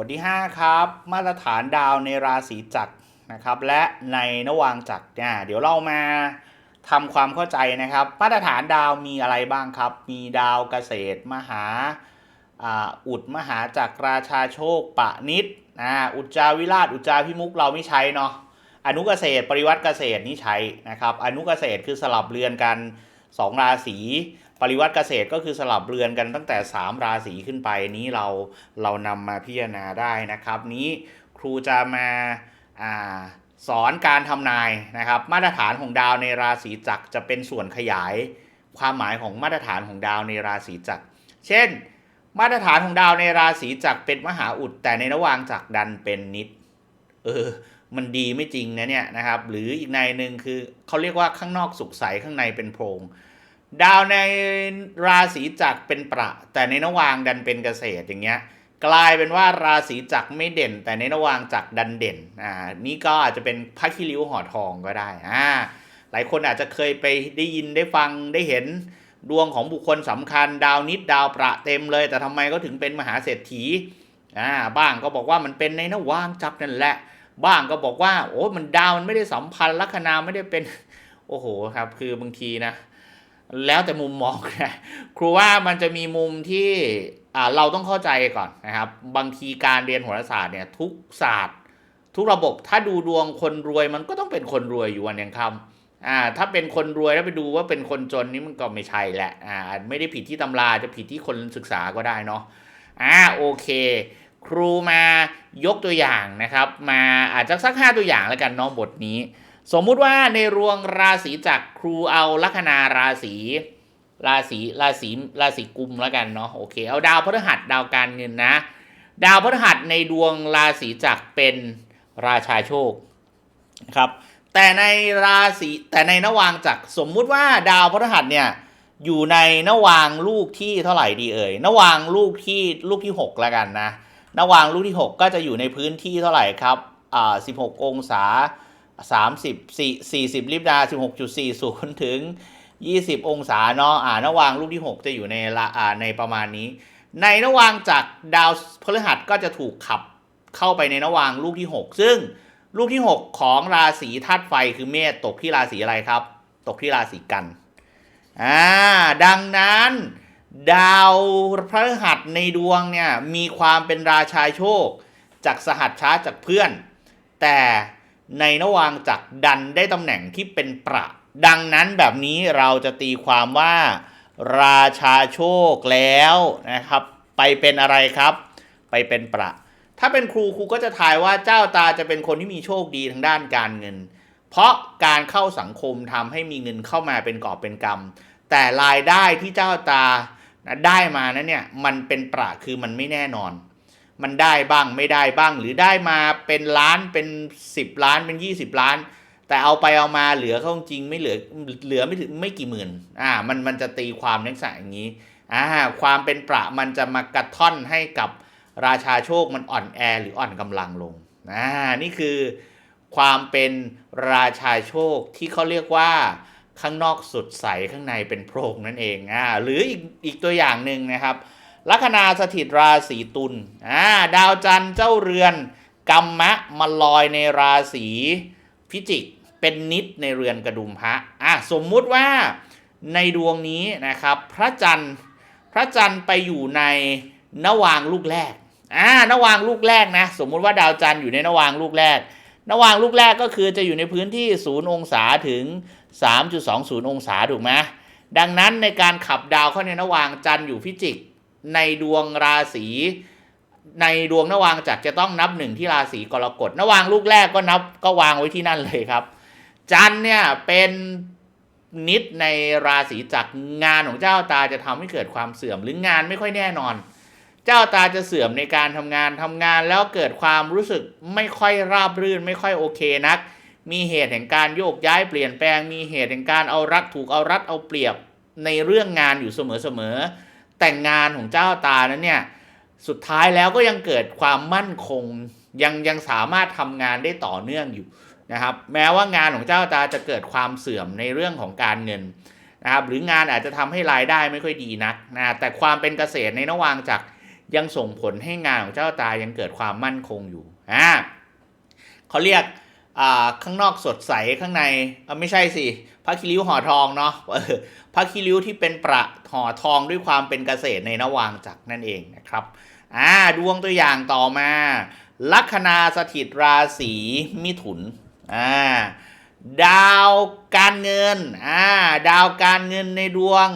บทที่ 5 ครับ มาตรฐานดาวในราศีจักรนะครับ และในนวางจักรเนี่ยเดี๋ยวเรามาทำความเข้าใจนะครับ มาตรฐานดาวมีอะไรบ้างครับ มีดาวเกษตรมหาอุดมหาจักรราชาโชคปะนิดอ่าอุจจาวิราชอุจจาพิมุกเราไม่ใช้เนาะอนุเกษตรปริวัติเกษตรนี่ใช้นะครับ อนุเกษตรคือสลับเรือนกัน 2 ราศี ปริวัติเกษตรก็คือสลับเรือนกันตั้งแต่ 3 ราศีขึ้นไปนี้เราเรานำมาพิจารณาได้นะครับ นี้ครูจะมาอาสอนการทำนายนะครับ มาตรฐานของดาวในราศีจักรจะเป็นส่วนขยายความหมายของมาตรฐานของดาวในราศีจักร เช่น มาตรฐานของดาวในราศีจักรเป็นมหาอุด แต่ในระหว่างจักรดันเป็นนิด เออ มันดีไม่จริงนะเนี่ยนะครับ หรืออีกในหนึ่งคือเขาเรียกว่าข้างนอกสุขใสข้างในเป็นโพรง ดาวในราศีจักรเป็นประ แต่ในนวางดันเป็นเกษตรอย่างเงี้ยกลายเป็นว่าราศีจักรไม่เด่น แต่ในนวางจักรดันเด่นอ่านี่ก็อาจจะเป็นพระคิริ้วห่อทองก็ได้อ่าหลายคนอาจจะเคยไปได้ยินได้ฟังได้เห็นดวงของบุคคลสำคัญ ดาวนิดดาวประเต็มเลย แต่ทำไมก็ถึงเป็นมหาเศรษฐีอ่าบ้างก็บอกว่ามันเป็นในนวางจักรนั่นแหละ บ้างก็บอกว่าโอ้มันดาวมันไม่ได้สัมพันธ์ลัคนาไม่ได้เป็นโอ้โหครับ คือบางทีนะ แล้วแต่มุมมองนะครูว่ามันจะมีมุมที่เราต้องเข้าใจก่อนนะครับ บางทีการเรียนโหราศาสตร์เนี่ยทุกศาสตร์ ทุกระบบถ้าดูดวงคนรวยมันก็ต้องเป็นคนรวยอยู่วันยังคำอ่าถ้าเป็นคนรวยแล้วไปดูว่าเป็นคนจนนี่มันก็ไม่ใช่แหละอ่าไม่ได้ผิดที่ตำราจะผิดที่คนศึกษาก็ได้เนาะอ่าโอเค ครูมายกตัวอย่างนะครับ มาอาจจะสักห้าตัวอย่างแล้วกันเน้องบทนี้ สมมุติว่าในรวงราศีจักรครูเอาลัคนาราศีราศีราศีราศีกุมแล้วกันเนาะโอเคเอาดาวพฤหัสดาวการเงินนะ ดาวพฤหัสในดวงราศีจักรเป็นราชาโชคครับแต่ในราศีแต่ในนวางจักรสมมุติว่าดาวพฤหัสเนี่ยอยู่ในนวางลูกที่เท่าไหร่ดีเอ่ยนวางลูกที่ลูกที่หกแล้วกันนะนวางลูกที่หกก็จะอยู่ในพื้นที่เท่าไหร่ครับอ่าสิบหกองศา สามสิบสี่สี่สิบลิบดาสิบหกจุดสี่ศูนย์ถึงยี่สิบองศาเนาะอ่านวางลูกที่หกจะอยู่ในละอ่าในประมาณนี้ ในนวางจากดาวพฤหัสก็จะถูกขับเข้าไปในนวางลูกที่หกซึ่งลูกที่หกของราศีธาตุไฟคือเมษตกที่ราศีอะไรครับ ตกที่ราศีกันอ่าดังนั้นดาวพฤหัสในดวงเนี่ยมีความเป็นราชาโชค จากสหัสช้าจากเพื่อน แต่ ในระหว่างจักดันได้ตำแหน่งที่เป็นประดังนั้นแบบนี้เราจะตีความว่า ราชาโชคแล้วนะครับ ไปเป็นอะไรครับ ไปเป็นประ ถ้าเป็นครูครูก็จะทายว่าเจ้าตาจะเป็นคนที่มีโชคดีทางด้านการเงิน เพราะการเข้าสังคมทำให้มีเงินเข้ามาเป็นกอบเป็นกำแต่รายได้ที่เจ้าตาได้มานั้นเนี่ยมันเป็นประคือมันไม่แน่นอน มันได้บ้างไม่ได้บ้าง หรือได้มาเป็นล้านเป็น 10 ล้านเป็น 20 ล้าน แต่เอาไปเอามาเหลือเขาจริงไม่เหลือเหลือไม่ถึงไม่กี่หมื่นอ่ามันมันจะตีความลักษณะอย่างนี้อ่าความเป็นประมันจะมากระท่อนให้กับราชาโชคมันอ่อนแอหรืออ่อนกำลังลงอ่านี่คือความเป็นราชาโชคที่เขาเรียกว่าข้างนอกสุดใสข้างในเป็นโพรงนั่นเองอ่าหรืออีกอีกตัวอย่างหนึ่งนะครับ ลัคนาสถิตราศีตุลอ่าดาวจันทร์เจ้าเรือนกรรมะมาลอยในราศีพิจิก เป็นนิดในเรือนกระดุมพระอะสมมุติว่าในดวงนี้นะครับ พระจันทร์พระจันทร์ไปอยู่ในนวางลูกแรกอ่านวางลูกแรกนะ สมมุติว่าดาวจันทร์อยู่ในนวางลูกแรกนวางลูกแรกก็คือจะอยู่ในพื้นที่ 0 องศาถึง 3.20 องศาถูกไหมดังนั้นในการขับดาวเข้าในนวางจันทร์อยู่พิจิก ในดวงราศีในดวงนวางจักรจะต้องนับหนึ่งที่ราศีกรกฎนวางลูกแรกก็นับก็วางไว้ที่นั่นเลยครับ จันทร์เนี่ยเป็นนิดในราศีจักรงานของเจ้าตาจะทำให้เกิดความเสื่อมหรืองานไม่ค่อยแน่นอน เจ้าตาจะเสื่อมในการทำงานทำงานแล้วเกิดความรู้สึกไม่ค่อยราบรื่น ไม่ค่อยโอเคนัก มีเหตุแห่งการโยกย้ายเปลี่ยนแปลง มีเหตุแห่งการเอารัดถูกเอารัดเอาเปรียบในเรื่องงานอยู่เสมอๆ แต่งงานของเจ้าตานั้นเนี่ยสุดท้ายแล้วก็ยังเกิดความมั่นคงยังยังสามารถทำงานได้ต่อเนื่องอยู่นะครับ แม้ว่างานของเจ้าตาจะเกิดความเสื่อมในเรื่องของการเงินนะครับ หรืองานอาจจะทำให้รายได้ไม่ค่อยดีนักนะแต่ความเป็นเกษตรในนวางจากยังส่งผลให้งานของเจ้าตายังเกิดความมั่นคงอยู่อ่าเขาเรียกอ่าข้างนอกสดใสข้างในอะไม่ใช่สิ ระคิริวห่อทองเนาะพระคิริวที่เป็นประห่อทองด้วยความเป็นเกษตรในนวางจักรนั่นเองนะครับอ่าดวงตัวอย่างต่อมา ลัคนาสถิตราศีมิถุนอ่าดาวการเงินอ่าดาวการเงินในดวง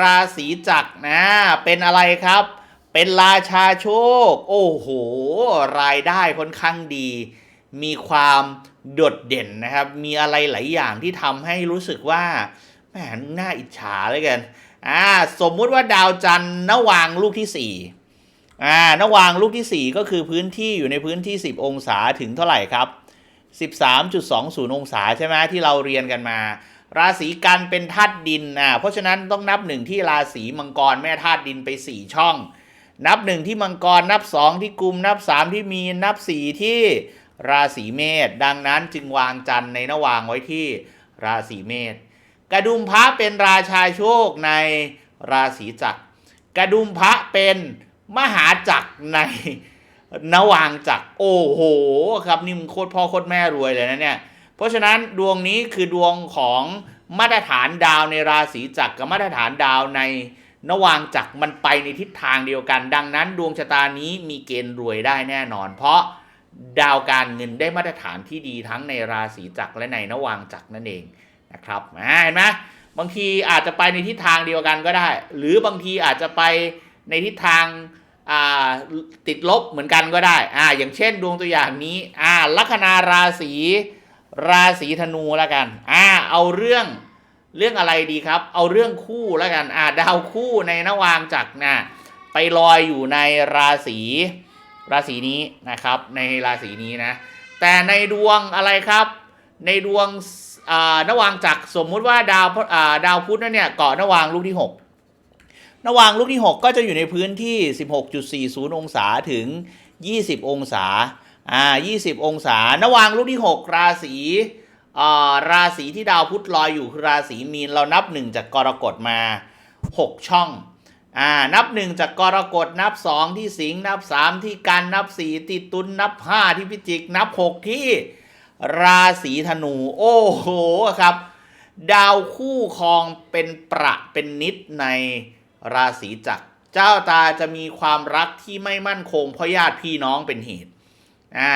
ราศีจักรนะเป็นอะไรครับ เป็นราชาโชค โอ้โห รายได้ค่อนข้างดี มีความโดดเด่นนะครับ มีอะไรหลายอย่างที่ทำให้รู้สึกว่าแหมน่าอิจฉาเลยกันอ่าสมมุติว่าดาวจันทร์นวางลูกที่สี่อ่านวางลูกที่4ก็คือพื้นที่อยู่ในพื้นที่ 10 องศาถึงเท่าไหร่ครับ 13.20 องศาใช่ไหมที่เราเรียนกันมา ราศีกันเป็นธาตุดินอ่าเพราะฉะนั้นต้องนับหนึ่งที่ราศีมังกรแม่ธาตุดินไป 4 ช่อง นับหนึ่งที่มังกรนับ 2 ที่กุมนับ 3 ที่มีนนับ 4 ที่ ราศีเมษดังนั้นจึงวางจันทร์ในนวางไว้ที่ราศีเมษกระดุมพระเป็นราชาโชคในราศีจักรกระดุมพระเป็นมหาจักรในนวางจักรโอ้โหครับนี่มึงโคตรพ่อโคตรแม่รวยเลยนะเนี่ยเพราะฉะนั้นดวงนี้คือดวงของมาตรฐานดาวในราศีจักรกับมาตรฐานดาวในนวางจักรมันไปในทิศทางเดียวกัน ดังนั้นดวงชะตานี้มีเกณฑ์รวยได้แน่นอน เพราะ ดาวการเงินได้มาตรฐานที่ดีทั้งในราศีจักรและในนวางจักรนั่นเองนะครับอ่าเห็นไหมบางทีอาจจะไปในทิศทางเดียวกันก็ได้ หรือบางทีอาจจะไปในทิศทางาติดลบเหมือนกันก็ได้อ่าอย่างเช่นดวงตัวอย่างนี้อ่าลัคนาราศีราศีธนูแล้วกันอ่าเอาเรื่องเรื่องอะไรดีครับ เอาเรื่องคู่แล้วกันอ่าดาวคู่ในนวางจักรนะไปลอยอยู่ในราศี ราศีนี้นะครับในราศีนี้นะ แต่ในดวงอะไรครับ ในดวงอ่านวางจักรสมมุติว่าดาวดาวพุธนั่นเนี่ยเกาะนวางลูกที่หกนวางลูกที่ 6 ก็จะอยู่ในพื้นที่ 16.40 องศาถึง 20 องศาอ่า20 องศานวางลูกที่ 6 ราศีอ่าราศีที่ดาวพุธลอยอยู่คือราศีมีนเรานับ1จากกรกฎมา 6 ช่อง อ่านับ1จากกรกฎนับ2ที่สิงห์นับ3ที่กันนับ4ที่ตุลนนับ5ที่พิจิก นับ6ที่ราศีธนู โอ้โหครับ ดาวคู่ครองเป็นประเป็นนิดในราศีจักร เจ้าตาจะมีความรักที่ไม่มั่นคงเพราะญาติพี่น้องเป็นเหตุอ่า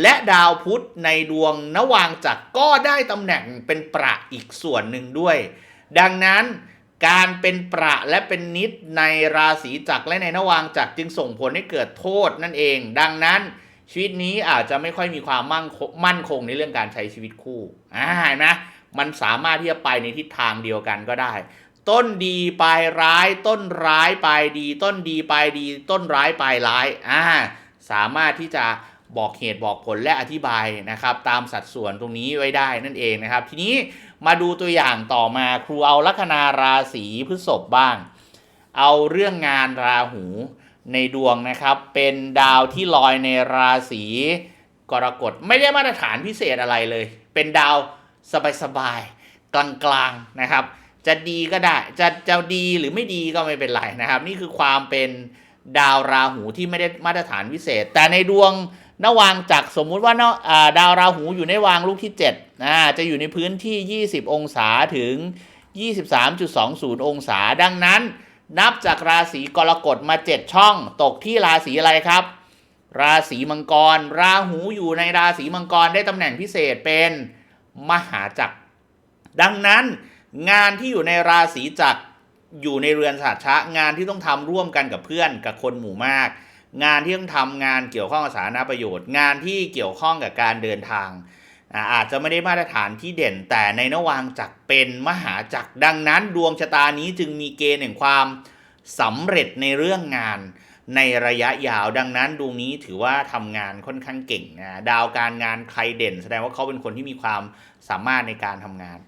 และดาวพุธในดวงนวางจักรก็ได้ตำแหน่งเป็นประอีกส่วนหนึ่งด้วย ดังนั้น การเป็นประและเป็นนิดในราศีจักรและในนวางจักรจึงส่งผลให้เกิดโทษนั่นเอง ดังนั้นชีวิตนี้อาจจะไม่ค่อยมีความมั่งมั่นคงในเรื่องการใช้ชีวิตคู่อ่าเห็นไหมมันสามารถที่จะไปในทิศทางเดียวกันก็ได้ ต้นดีปลายร้าย ต้นร้ายปลายดี ต้นดีปลายดี ต้นร้ายปลายร้ายอ่าสามารถที่จะบอกเหตุบอกผลและอธิบายนะครับ ตามสัดส่วนตรงนี้ไว้ได้นั่นเองนะครับ ทีนี้ มาดูตัวอย่างต่อมาครูเอาลัคนาราศีพฤษภบ้าง เอาเรื่องงานราหูในดวงนะครับ เป็นดาวที่ลอยในราศีกรกฎไม่ได้มาตรฐานพิเศษอะไรเลย เป็นดาวสบายๆกลางๆนะครับ จะดีก็ได้จะจะดีหรือไม่ดีก็ไม่เป็นไรนะครับ นี่คือความเป็นดาวราหูที่ไม่ได้มาตรฐานพิเศษ แต่ในดวง นวางจักรสมมุติว่าดาวราหูอยู่ในวางลูกที่7อ่าจะอยู่ในพื้นที่ 20 องศาถึง 23.20 องศา ดังนั้น นับจากราศีกรกฎมา 7 ช่อง ตกที่ราศีอะไรครับ ราศีมังกร ราหูอยู่ในราศีมังกรได้ตำแหน่งพิเศษเป็นมหาจักร ดังนั้นงานที่อยู่ในราศีจักรอยู่ในเรือนสหัชชะงานที่ต้องทำร่วมกันกับเพื่อนกับคนหมู่มาก งานที่ต้องทำงานเกี่ยวข้องกับสาธารณประโยชน์ งานที่เกี่ยวข้องกับการเดินทาง อาจจะไม่ได้มาตรฐานที่เด่น แต่ในนวางจักเป็นมหาจักดังนั้นดวงชะตานี้จึงมีเกณฑ์แห่งความสำเร็จในเรื่องงานในระยะยาวดังนั้นดวงนี้ถือว่าทำงานค่อนข้างเก่งนะดาวการงานใครเด่น แสดงว่าเขาเป็นคนที่มีความสามารถในการทำงาน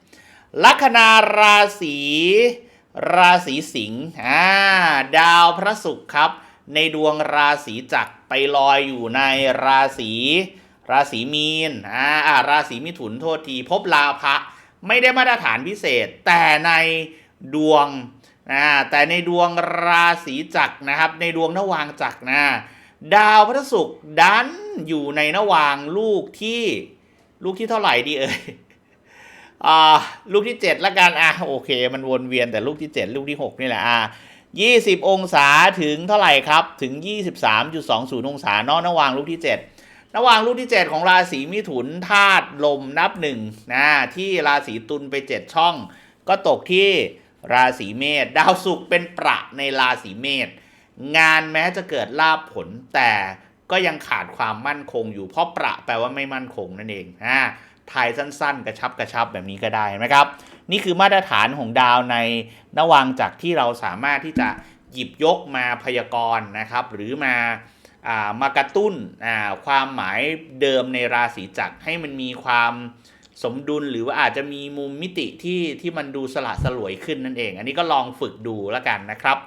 ลัคนาราศีราศีสิงห์อ่าดาวพระศุกร์ครับ ในดวงราศีจักรไปลอยอยู่ในราศีราศีมีนอ่าราศีมิถุนโทษทีพบลาภะไม่ได้มาตรฐานพิเศษ แต่ในดวงนะแต่ในดวงราศีจักรนะครับ ในดวงนวางจักรนะดาวพระศุกร์ดันอยู่ในนวางลูกที่ลูกที่เท่าไหร่ดีเอ่ยอ่าลูกที่ 7 ละกันอ่าโอเค มันวนเวียนแต่ลูกที่ 7 ลูกที่ 6 นี่แหละอ่า 20 องศาถึงเท่าไหร่ครับ ถึง 23.20 องศาเนาะนวางลูกที่ 7นวางลูกที่ 7 ของราศีมิถุนธาตุลมนับหนึ่งนะที่ราศีตุลไป 7 ช่อง ก็ตกที่ราศีเมษดาวศุกร์เป็นประในราศีเมษงานแม้จะเกิดลาบผลแต่ก็ยังขาดความมั่นคงอยู่เพราะประแปลว่าไม่มั่นคงนั่นเองนะาทายสั้นๆ กระชับกระชับแบบนี้ก็ได้ไหมครับ นี่คือมาตรฐานของดาวในนวังจากที่เราสามารถที่จะหยิบยกมาพยากรณ์นะครับ หรือมาอ่ามากระตุ้นอ่าความหมายเดิมในราศีจักรให้มันมีความสมดุลหรือว่าอาจจะมีมุมมิติที่ที่มันดูสละสลวยขึ้นนั่นเอง อันนี้ก็ลองฝึกดูแล้วกันนะครับ